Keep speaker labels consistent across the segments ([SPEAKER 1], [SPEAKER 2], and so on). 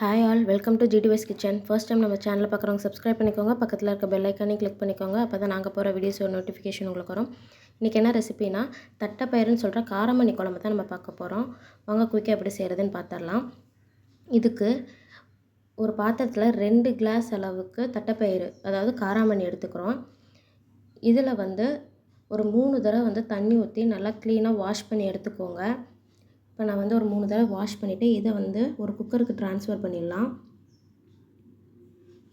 [SPEAKER 1] Hi all welcome to GDS kitchen first time நம்ம சேனலில் பார்க்குறவங்க சப்ஸ்கிரைப் பண்ணிக்கோங்க. பக்கத்தில் இருக்க பெல் ஐக்கானே கிளிக் பண்ணிக்கோங்க. அப்போ தான் நாங்கள் போகிற வீடியோஸ் ஒரு நோட்டிஃபிகேஷன் உங்களுக்கு வரும். இன்றைக்கி என்ன ரெசிபினா தட்டைப்பயிறுன்னு சொல்கிற காரமணி குழம்பு தான் நம்ம பார்க்க போகிறோம் வாங்க குயிக்காக எப்படி செய்கிறதுன்னு பார்த்துடலாம் இதுக்கு ஒரு பாத்திரத்தில் ரெண்டு கிளாஸ் அளவுக்கு தட்டைப்பயிறு அதாவது காராமணி எடுத்துக்கிறோம். இதில் வந்து ஒரு மூணு தடவை வந்து தண்ணி ஊற்றி நல்லா க்ளீனாக வாஷ் பண்ணி எடுத்துக்கோங்க. இப்போ நான் வந்து ஒரு மூணு தடவை வாஷ் பண்ணிவிட்டு இதை வந்து ஒரு குக்கருக்கு ட்ரான்ஸ்ஃபர் பண்ணிடலாம்.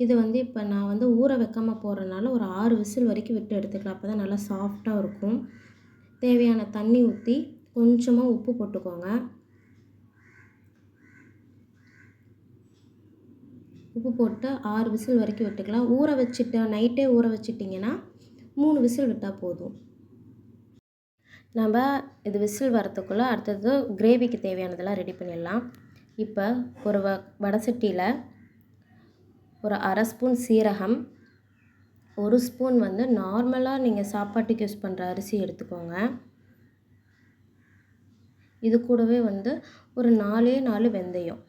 [SPEAKER 1] இது வந்து இப்போ நான் வந்து ஊற வைக்காமல் போகிறதுனால ஒரு ஆறு விசில் வரைக்கும் விட்டு எடுத்துக்கலாம். அப்போ தான் நல்லா சாஃப்டாக இருக்கும். தேவையான தண்ணி ஊற்றி கொஞ்சமாக உப்பு போட்டுக்கோங்க. உப்பு போட்டு ஆறு விசில் வரைக்கும் விட்டுக்கலாம். ஊற வச்சுட்டு நைட்டே ஊற வச்சிட்டிங்கன்னா மூணு விசில் விட்டால் போதும். நம்ம இது விசில் வரத்துக்குள்ளே அடுத்தது கிரேவிக்கு தேவையானதெல்லாம் ரெடி பண்ணிடலாம். இப்போ ஒரு வ வடை சட்டியில் ஒரு அரை ஸ்பூன் சீரகம் ஒரு ஸ்பூன் வந்து நார்மலாக நீங்கள் சாப்பாட்டுக்கு யூஸ் பண்ணுற அரிசி எடுத்துக்கோங்க. இது கூடவே வந்து ஒரு நாலே நாலு வெந்தயம்.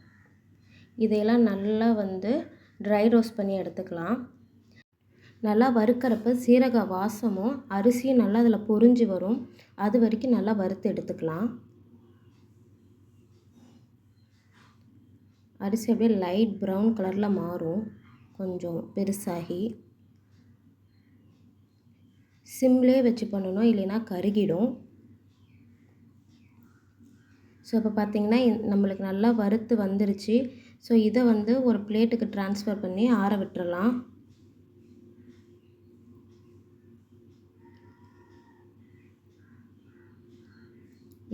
[SPEAKER 1] இதையெல்லாம் நல்லா வந்து ட்ரை ரோஸ்ட் பண்ணி எடுத்துக்கலாம். நல்லா வறுக்கிறப்ப சீரக வாசமும் அரிசியும் நல்லா அதில் பொரிஞ்சு வரும். அது வரைக்கும் நல்லா வறுத்து எடுத்துக்கலாம். அரிசி அப்படியே லைட் ப்ரௌன் கலரில் மாறும். கொஞ்சம் பெருசாகி. சிம்லே வச்சு பண்ணணும் இல்லைன்னா கருகிடும். ஸோ இப்போ பார்த்திங்கன்னா நம்மளுக்கு நல்லா வறுத்து வந்துருச்சு. ஸோ இதை வந்து ஒரு பிளேட்டுக்கு ட்ரான்ஸ்ஃபர் பண்ணி ஆற விட்டுறலாம்.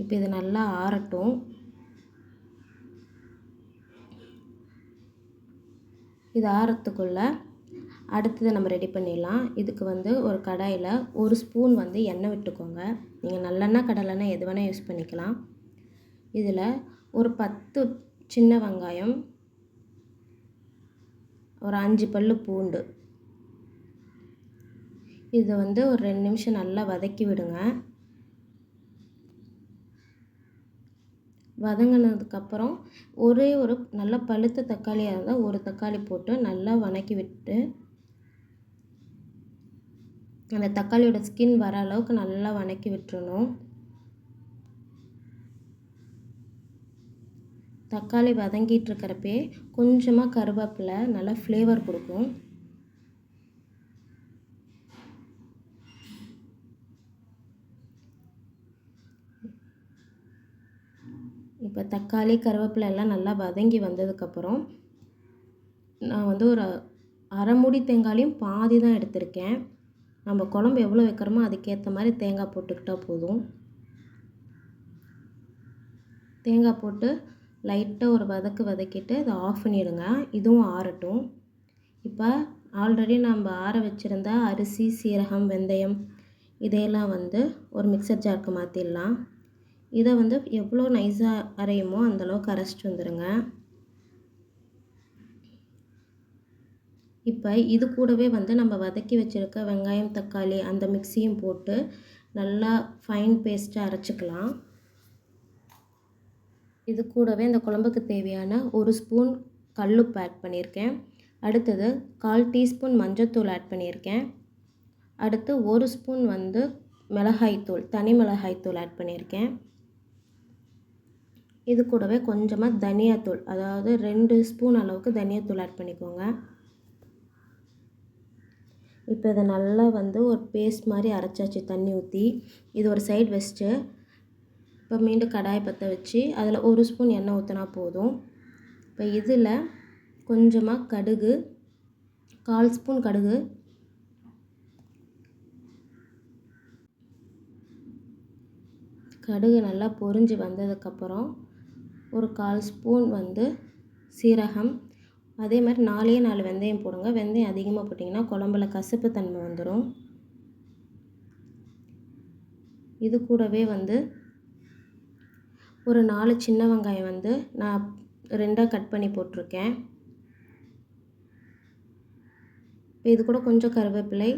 [SPEAKER 1] இப்போ இது நல்லா ஆறட்டும். இது ஆறத்துக்குள்ளே அடுத்தது நம்ம ரெடி பண்ணிடலாம். இதுக்கு வந்து ஒரு கடாயில் ஒரு ஸ்பூன் வந்து எண்ணெய் விட்டுக்கோங்க. நீங்கள் நல்லெண்ணெய் கடலெண்ணெய் எது வேணால் யூஸ் பண்ணிக்கலாம். இதில் ஒரு பத்து சின்ன வெங்காயம் ஒரு அஞ்சு பல் பூண்டு. இதை வந்து ஒரு ரெண்டு நிமிஷம் நல்லா வதக்கி விடுங்க. வதங்கினதுக்கப்புறம் ஒரே ஒரு நல்ல பழுத்த தக்காளியாக இருந்தால் ஒரு தக்காளி போட்டு நல்லா வதக்கி விட்டு அந்த தக்காளியோட ஸ்கின் வர அளவுக்கு நல்லா வதக்கி விட்டுறணும். தக்காளி வதங்கிட்டு இருக்கிறப்பே கொஞ்சமாக கருவேப்பிலை நல்லா ஃப்ளேவர் கொடுக்கும். இப்போ தக்காளி கருவேப்பிலை எல்லாம் நல்லா வதங்கி வந்ததுக்கப்புறம் நான் வந்து ஒரு அரை மூடி தேங்காயும் பாதி தான் எடுத்திருக்கேன். நம்ம குழம்பு எவ்வளோ வைக்கிறோமோ அதுக்கேற்ற மாதிரி தேங்காய் போட்டுக்கிட்டால் போதும். தேங்காய் போட்டு லைட்டாக ஒரு வதக்கு வதக்கிட்டு இதை ஆஃப் பண்ணிவிடுங்க இதுவும் ஆறட்டும். இப்போ ஆல்ரெடி நம்ம ஆற வச்சுருந்த அரிசி சீரகம் வெந்தயம் இதையெல்லாம் வந்து ஒரு மிக்சர் ஜாருக்கு மாற்றிடலாம் இதை வந்து எவ்வளோ நைஸாக அரையுமோ அந்தளவுக்கு அரைச்சிட்டு வந்துடுங்க இப்போ இது கூடவே வந்து நம்ம வதக்கி வச்சுருக்க வெங்காயம் தக்காளி அந்த மிக்சியும் போட்டு நல்லா ஃபைன் பேஸ்ட்டாக அரைச்சிக்கலாம். இது கூடவே இந்த குழம்புக்கு தேவையான ஒரு ஸ்பூன் கல்லுப்பு ஆட் பண்ணியிருக்கேன். அடுத்தது கால் டீஸ்பூன் மஞ்சத்தூள் ஆட் பண்ணியிருக்கேன். அடுத்து ஒரு ஸ்பூன் வந்து மிளகாய்த்தூள் தனி மிளகாய்த்தூள் ஆட் பண்ணியிருக்கேன். இது கூடவே கொஞ்சமாக தனியாத்தூள் அதாவது ரெண்டு ஸ்பூன் அளவுக்கு தனியாத்தூள் ஆட் பண்ணிக்கோங்க. இப்போ இதை நல்லா வந்து ஒரு பேஸ்ட் மாதிரி அரைச்சாச்சு தண்ணி ஊற்றி இது ஒரு சைடு வச்சுட்டு இப்போ மீண்டும் கடாயை பற்ற வச்சு அதில் ஒரு ஸ்பூன் எண்ணெய் ஊற்றினா போதும். இப்போ இதில் கொஞ்சமாக கடுகு கால் ஸ்பூன் கடுகு. கடுகு நல்லா பொரிஞ்சு வந்ததுக்கப்புறம் ஒரு கால் ஸ்பூன் வந்து சீரகம். அதே மாதிரி நாலே நாலு வெந்தயம் போடுங்க. வெந்தயம் அதிகமாக போட்டிங்கன்னா குழம்புல கசப்பு தன்மை வந்துடும் இது கூடவே வந்து ஒரு நாலு சின்ன வெங்காயம் வந்து நான் ரெண்டாக கட் பண்ணி போட்டிருக்கேன். இது கூட கொஞ்சம் கருவேப்பிலை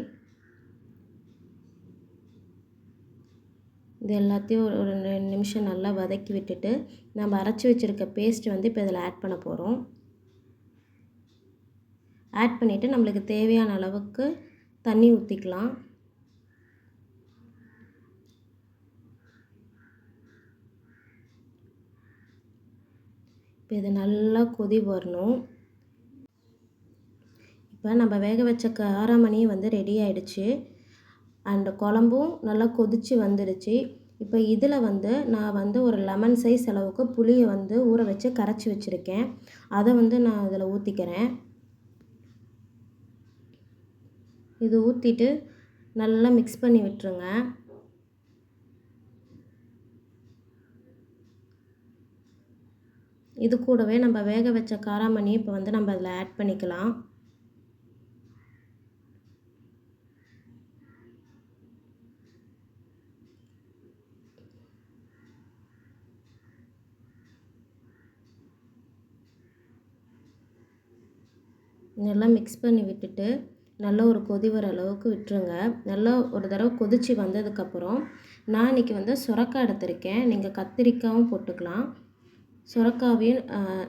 [SPEAKER 1] இது எல்லாத்தையும் ஒரு ஒரு ரெண்டு நிமிஷம் நல்லா வதக்கி விட்டுட்டு நம்ம அரைச்சி வச்சுருக்க பேஸ்ட் வந்து இப்போ இதில் ஆட் பண்ண போகிறோம் ஆட் பண்ணிவிட்டு நம்மளுக்கு தேவையான அளவுக்கு தண்ணி ஊற்றிக்கலாம் இப்போ இது நல்லா கொதி வரணும். இப்போ நம்ம வேக வச்ச காராமணி வந்து ரெடி ஆயிடுச்சு. அண்ட் குழம்பும் நல்லா கொதித்து வந்துடுச்சு. இப்போ இதில் வந்து நான் வந்து ஒரு லெமன் சைஸ் அளவுக்கு புளியை வந்து ஊற வச்சு கரைச்சி வச்சுருக்கேன். அதை வந்து நான் இதில் ஊற்றிக்கிறேன் இது ஊற்றிட்டு நல்லா மிக்ஸ் பண்ணி விட்டுருங்க. இது கூடவே நம்ம வேக வச்ச காராமணி இப்போ வந்து நம்ம அதில் ஆட் பண்ணிக்கலாம். நல்லா மிக்ஸ் பண்ணி விட்டுட்டு நல்லா ஒரு கொதி வர அளவுக்கு விட்டுருங்க. நல்லா ஒரு தடவை கொதித்து வந்ததுக்கப்புறம் நான் இன்றைக்கி வந்து சுரக்கா எடுத்திருக்கேன். நீங்கள் கத்திரிக்காயும் போட்டுக்கலாம். சுரக்காவையும்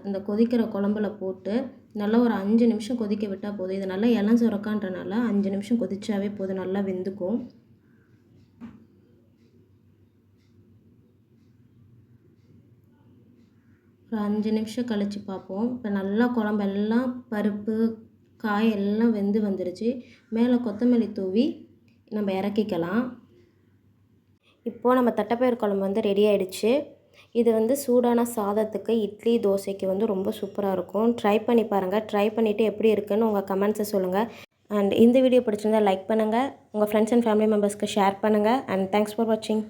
[SPEAKER 1] இந்த கொதிக்கிற குழம்புல போட்டு நல்லா ஒரு அஞ்சு நிமிஷம் கொதிக்க விட்டால் போதும். இது நல்லா இளம் சுரக்கான்றனால அஞ்சு நிமிஷம் கொதிச்சாவே போதும். நல்லா வெந்துக்கும். ஒரு அஞ்சு நிமிஷம் கழித்து பார்ப்போம். இப்போ நல்லா குழம்பெல்லாம் பருப்பு காய் எல்லாம் வெந்து வந்துடுச்சு மேலே கொத்தமல்லி தூவி நம்ம இறக்கிக்கலாம். இப்போது நம்ம தட்டைப்பயிர் குழம்பு வந்து ரெடி ஆகிடுச்சு இது வந்து சூடான சாதத்துக்கு இட்லி தோசைக்கு வந்து ரொம்ப சூப்பராக இருக்கும். ட்ரை பண்ணி பாருங்கள் ட்ரை பண்ணிவிட்டு எப்படி இருக்குதுன்னு உங்கள் கமெண்ட்ஸை சொல்லுங்கள் அண்ட் இந்த வீடியோ பிடிச்சிருந்தால் லைக் பண்ணுங்கள் உங்கள் ஃப்ரெண்ட்ஸ் அண்ட் ஃபேமிலி மெம்பர்ஸ்க்கு ஷேர் பண்ணுங்கள் அண்ட் தேங்க்ஸ் ஃபார் வாட்சிங்